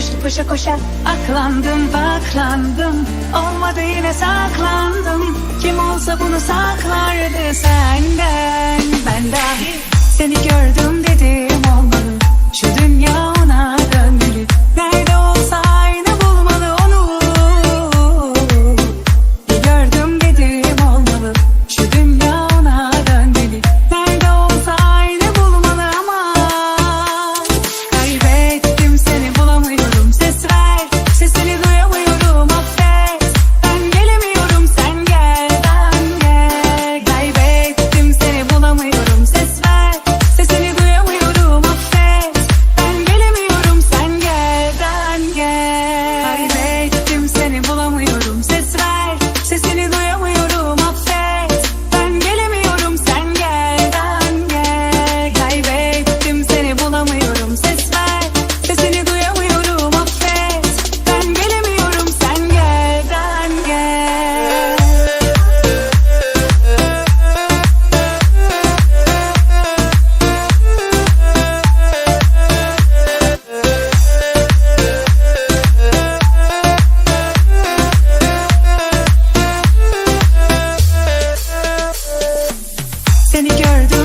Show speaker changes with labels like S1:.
S1: koştu koşa koşa. Aklandım baklandım. Olmadı yine saklandım. Kim olsa bunu saklardı senden. seni gördüm.